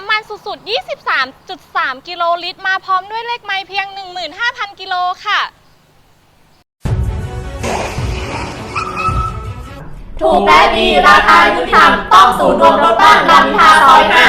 น้ำมันสุดๆ 23.3 กิโลลิตร มาพร้อมด้วยเลขไม้เพียง 15,000 กิโลค่ะ ถูกและดีราคายุติธรรมต้องศูนย์รวมรถบ้านลำทาซอยห้า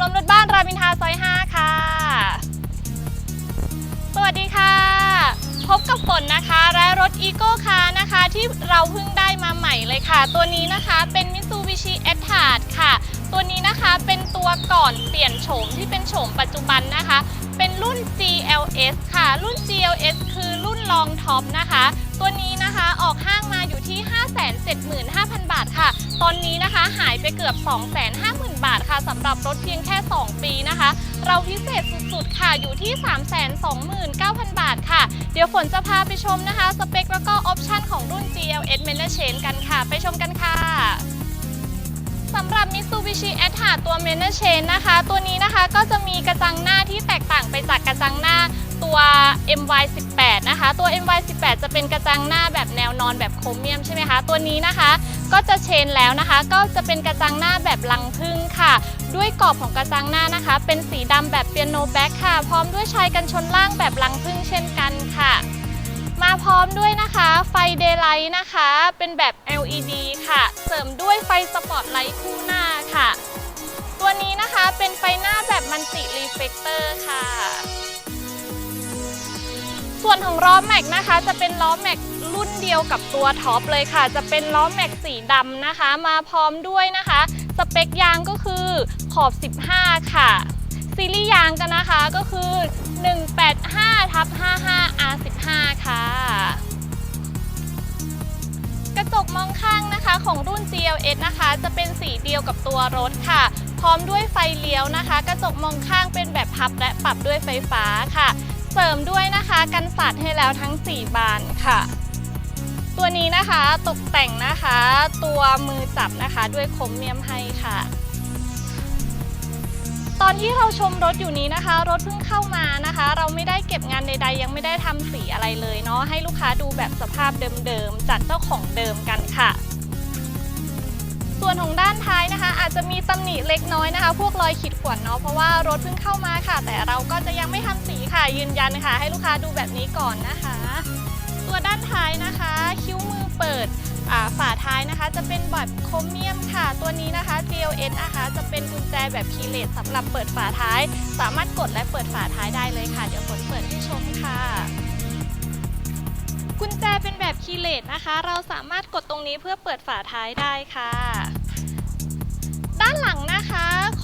รมนย์บ้านรามอินทราซอย 5 ค่ะ สวัสดีค่ะ พบกับฝนนะคะและรถอีโก้คาร์นะคะ ที่เราเพิ่งได้มาใหม่เลยค่ะ ตัวนี้นะคะเป็น Mitsubishi a t t a r d ค่ะ ตัวนี้นะคะเป็นตัวก่อนเปลี่ยนโฉมที่เป็นโฉมปัจจุบันนะคะ เป็นรุ่น GLS ค่ะ รุ่น GLS คือรุ่นรองท็อปนะคะ ตัวนี้นะคะออกห้างมาอยู่ที่ 575,000 บาทค่ะ ตอนนี้นะคะหายไปเกือบ 250,000 บาทค่ะสำหรับรถเพียงแค่ 2 ปีนะคะ เราพิเศษสุดๆค่ะอยู่ที่ 329,000 บาทค่ะ เดี๋ยวฝนจะพาไปชมนะคะ สเปคแล้วก็ออปชันของรุ่น GLS m a n a g e n กันค่ะ ไปชมกันค่ะสำหรับ Mitsubishi a t t a ตัว m a n a g e n นะคะ ตัวนี้นะคะก็จะมีกระจังหน้าที่แตกต่างไปจากกระจังหน้าตัว MY18 นะคะ ตัว MY18 จะเป็นกระจังหน้าแบบแนวนอนแบบโครเมียมใช่ไหมคะ ตัวนี้นะคะ ก็จะเชนแล้วนะคะ ก็จะเป็นกระจังหน้าแบบลังพึ่งค่ะ ด้วยกรอบของกระจังหน้านะคะ เป็นสีดำแบบเปียโนแบ็คค่ะ พร้อมด้วยชายกันชนล่างแบบลังพึ่งเช่นกันค่ะ มาพร้อมด้วยนะคะ ไฟเดย์ไลท์นะคะ เป็นแบบ LED ค่ะ เสริมด้วยไฟสปอตไลท์คู่หน้าค่ะ ตัวนี้นะคะเป็นไฟหน้าแบบมันติรีเฟกเตอร์ค่ะ ส่วนของล้อแม็กนะคะ จะเป็นล้อแม็กรุ่นเดียวกับตัวท็อปเลยค่ะ จะเป็นล้อแม็กสีดำนะคะ มาพร้อมด้วยนะคะ สเปคยางก็คือขอบ 15 ค่ะ ซีรีส์ยางกันนะคะก็คือ 185ทับ55 R15 ค่ะ กระจกมองข้างนะคะของรุ่น GLS นะคะ จะเป็นสีเดียวกับตัวรถค่ะ พร้อมด้วยไฟเลี้ยวนะคะ กระจกมองข้างเป็นแบบพับและปรับด้วยไฟฟ้าค่ะ เสริมด้วยนะคะกันสาดให้แล้วทั้ง 4 บานค่ะ ตัวนี้นะคะตกแต่งนะคะ ตัวมือจับนะคะด้วยครเมียมให้ค่ะ ตอนที่เราชมรถอยู่นี้นะคะ รถเพิ่งเข้ามานะคะ เราไม่ได้เก็บงานใด ๆ ยังไม่ได้ทำสีอะไรเลยเนาะให้ลูกค้าดูแบบสภาพเดิมๆจากเจ้าของเดิมกันค่ะ วนของด้านท้ายนะคะ อาจจะมีตำหนิเล็กน้อยนะคะ พวกรอยขีดข่วนเนาะเพราะว่ารถเพิ่งเข้ามาค่ะ แต่เราก็จะยังไม่ทำสีค่ะยืนยันค่ะให้ลูกค้าดูแบบนี้ก่อนนะคะ ตัวด้านท้ายนะคะ คิ้วมือเปิดฝาท้ายนะคะ จะเป็นแบบโครเมียมค่ะ ตัวนี้นะคะ GLS นะคะ จะเป็นกุญแจแบบคีเลสสำหรับเปิดฝาท้าย สามารถกดและเปิดฝาท้ายได้เลยค่ะ เดี๋ยวฝนเปิดให้ชมค่ะกุญแจเป็นแบบคีเลสนะคะ เราสามารถกดตรงนี้เพื่อเปิดฝาท้ายได้ค่ะ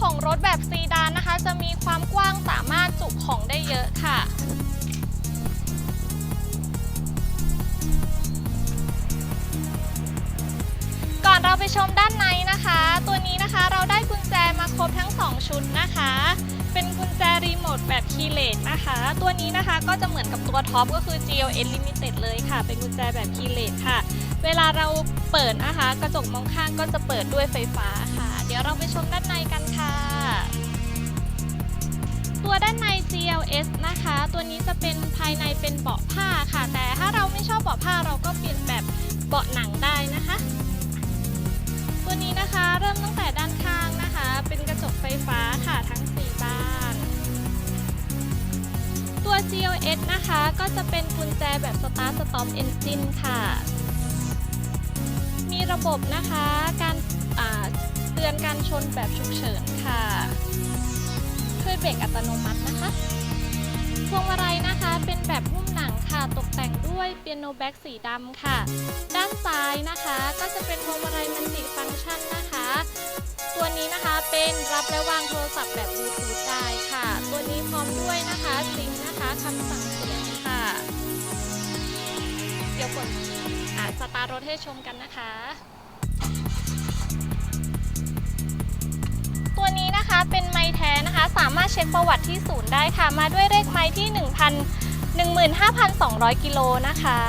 ของรถแบบซีดานนะคะ จะมีความกว้างสามารถจุของได้เยอะค่ะ ก่อนเราไปชมด้านในนะคะ ตัวนี้นะคะเราได้กุญแจมาครบทั้ง 2 ชุดนะคะ เป็นกุญแจรีโมทแบบคีย์เลสนะคะ ตัวนี้นะคะก็จะเหมือนกับตัวท็อปก็คือ GLS Limited เลยค่ะ เป็นกุญแจแบบคีย์เลสค่ะ เวลาเราเปิดนะคะ กระจกมองข้างก็จะเปิดด้วยไฟฟ้าค่ะ เดี๋ยวเราไปชมด้านในกันค่ะ ตัวด้านใน GLS นะคะ ตัวนี้จะเป็นภายในเป็นเบาะผ้าค่ะ แต่ถ้าเราไม่ชอบเบาะผ้าเราก็เปลี่ยนแบบเบาะหนังได้นะคะ ตัวนี้นะคะเริ่มตั้งแต่ด้านข้างนะคะ เป็นกระจกไฟฟ้าค่ะทั้ง4บ้านตัว GLS นะคะ ก็จะเป็นกุญแจแบบ Start Stop Engine ค่ะ มีระบบนะคะ การเตือนการชนแบบฉุกเฉินค่ะ ช่วยเบรกอัตโนมัตินะคะ พวงมาลัยนะคะเป็นแบบหุ้มหนังค่ะ ตกแต่งด้วยเปียโนแบ็กสีดำค่ะ ด้านซ้ายนะคะก็จะเป็นพวงมาลัยมันติฟังก์ชันนะคะ ตัวนี้นะคะเป็นรับและวางโทรศัพท์แบบบลูทูธได้ค่ะ ตัวนี้พร้อมด้วยนะคะซิงนะคะคำสั่งเสียงค่ะ เดี๋ยวฝนอ่า สตาร์รถให้ชมกันนะคะ ตัวนี้นะคะเป็นไม้แท้นะคะ สามารถเช็คประวัติที่ศูนย์ได้ค่ะ มาด้วยเลขไม้ที่ 1,000 15,200 กิโลนะคะ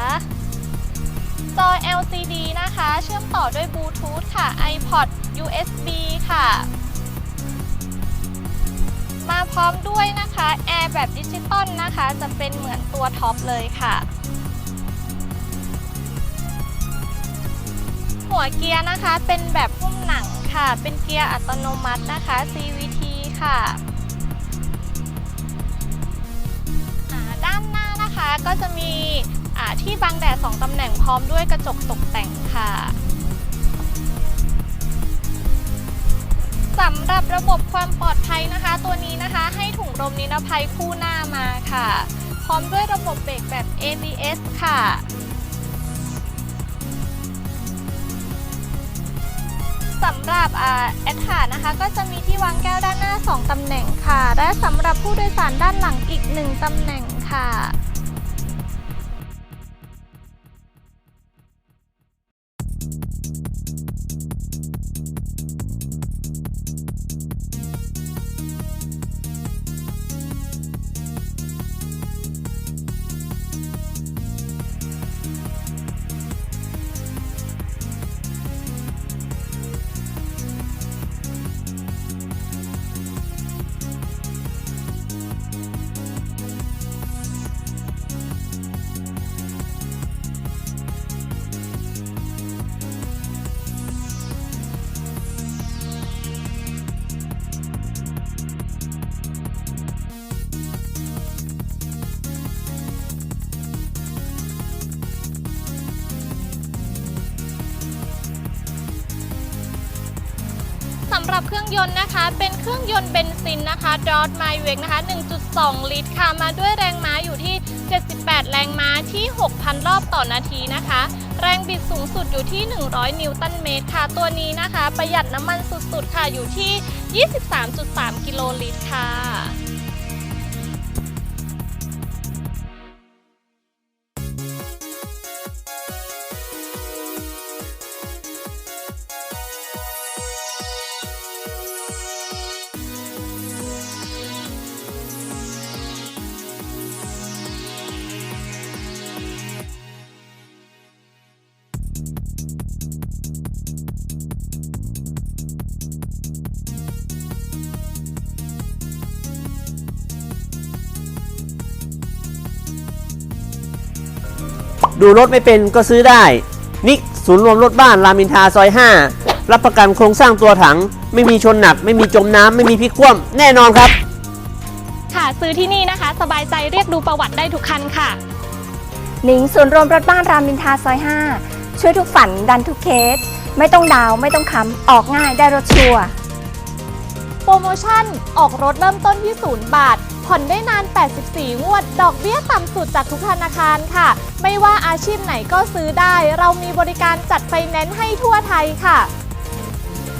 จอ LCD นะคะ เชื่อมต่อด้วยบลูทูธค่ะ iPod USB ค่ะ มาพร้อมด้วยนะคะ แอร์แบบดิจิตอลนะคะ จะเป็นเหมือนตัวท็อปเลยค่ะ หัวเกียร์นะคะ เป็นแบบหุ้มหนังค่ะ เป็นเกียร์อัตโนมัตินะคะ CVT ค่ะด้านหน้านะคะก็จะมีที่บังแดด 2 ตำแหน่งพร้อมด้วยกระจกตกแต่งค่ะสำหรับระบบความปลอดภัยนะคะ ตัวนี้นะคะให้ถุงลมนิรภัยคู่หน้ามาค่ะ พร้อมด้วยระบบเบรกแบบ ABS ค่ะ สำหรับแอดหานะคะ ก็จะมีที่วางแก้วด้านหน้า 2ตำแหน่งค่ะ และสำหรับผู้โดยสารด้านหลังอีก 1ตำแหน่งค่ะำหรับเครื่องยนต์นะคะ เป็นเครื่องยนต์เบนซินนะคะ d o t m y w e g นะคะ 1.2 ลิตรค่ะ มาด้วยแรงม้าอยู่ที่ 78 แรงม้าที่ 6,000 รอบต่อนาทีนะคะ แรงบิดสูงสุดอยู่ที่ 100 นิวตันเมตรค่ะ ตัวนี้นะคะ ประหยัดน้ำมันสุดๆค่ะ อยู่ที่ 23.3 กิโลลิตรค่ะ ดูรถไม่เป็นก็ซื้อได้ นิกศูนย์รวมรถบ้านรามอินทราซอย 5 รับประกันโครงสร้างตัวถัง ไม่มีชนหนัก ไม่มีจมน้ำไม่มีพลิกคว่ำแน่นอนครับ ค่ะซื้อที่นี่นะคะ สบายใจเรียกดูประวัติได้ทุกคันค่ะ หนิงศูนย์รวมรถบ้านรามอินทราซอย 5 ช่วยทุกฝันดันทุกเคส ไม่ต้องดาวน์ไม่ต้องค้ำออกง่ายได้รถชัวร์โปรโมชั่น ออกรถเริ่มต้นที่ 0 บาท ผ่อนได้นาน 84 งวด ดอกเบี้ยต่ำสุดจากทุกธนาคารค่ะ ไม่ว่าอาชีพไหนก็ซื้อได้ เรามีบริการจัดไฟแนนซ์ให้ทั่วไทยค่ะ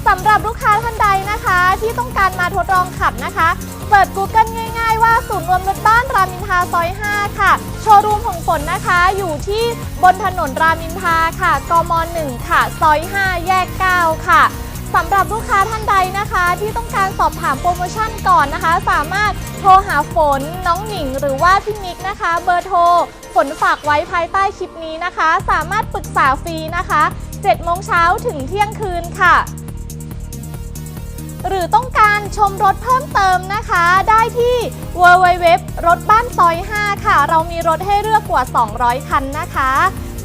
สำหรับลูกค้าท่านใดนะคะ ที่ต้องการมาทดลองขับนะคะ เปิด Google ง่าย ๆ ว่าศูนย์รวมรถบ้านรามินทาซอย 5 ค่ะ โชว์รูมของฝนนะคะ อยู่ที่บนถนนรามินทาค่ะ กม 1 ค่ะ ซอย 5 แยก 9 ค่ะ สำหรับลูกค้าท่านใดนะคะ ที่ต้องการสอบถามโปรโมชั่นก่อนนะคะ สามารถโทรหาฝนน้องหนิง หรือว่าพี่มิกนะคะ เบอร์โทร ฝนฝากไว้ภายใต้คลิปนี้นะคะ สามารถปรึกษาฟรีนะคะ7โมงเช้าถึงเที่ยงคืนค่ะ หรือต้องการชมรถเพิ่มเติมนะคะ ได้ที่ www รถบ้านซอย 5 ค่ะ เรามีรถให้เลือกกว่า 200 คันนะคะ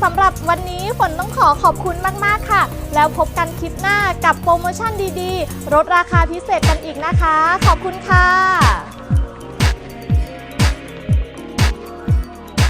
สำหรับวันนี้ฝนต้องขอขอบคุณมาก ๆ ค่ะ แล้วพบกันคลิปหน้ากับโปรโมชั่นดีๆลดราคาพิเศษกันอีกนะคะ ขอบคุณค่ะ